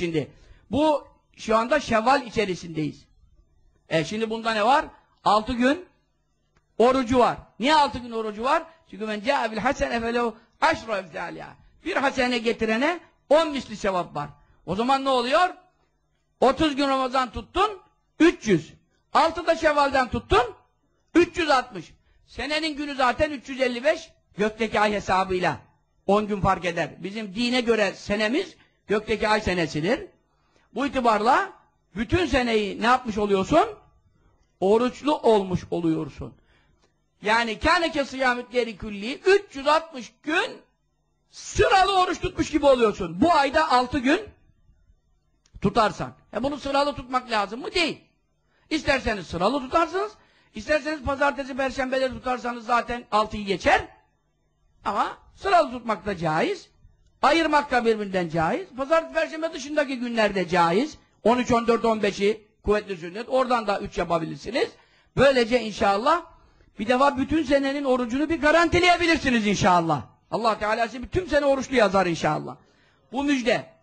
Şimdi bu şu anda Şevval içerisindeyiz. E şimdi bunda ne var? Altı gün orucu var. Niye altı gün orucu var? Çünkü men ca'e bil hasene felehu aşru emsâliha. Bir hasene getirene on misli sevap var. O zaman ne oluyor? 30 gün Ramazan tuttun 300. 6 da Şevval'den tuttun 360. Senenin günü zaten 355 gökteki ay hesabıyla. 10 gün fark eder. Bizim dine göre senemiz gökteki ay senesidir. Bu itibarla bütün seneyi ne yapmış oluyorsun? Oruçlu olmuş oluyorsun. Yani kâneke sıyâmütleri külli 360 gün sıralı oruç tutmuş gibi oluyorsun. Bu ayda 6 gün tutarsan. E bunu sıralı tutmak lazım mı? Değil. İsterseniz sıralı tutarsınız. İsterseniz pazartesi, perşembeleri tutarsanız zaten 6'yı geçer. Ama sıralı tutmak da caiz. Ayırmak da birbirinden caiz. Pazartesi, perşembe dışındaki günlerde caiz. 13, 14, 15'i kuvvetli sünnet. Oradan da 3 yapabilirsiniz. Böylece inşallah bir defa bütün senenin orucunu bir garantileyebilirsiniz inşallah. Allah Teala sizi bütün sene oruçlu yazar inşallah. Bu müjde.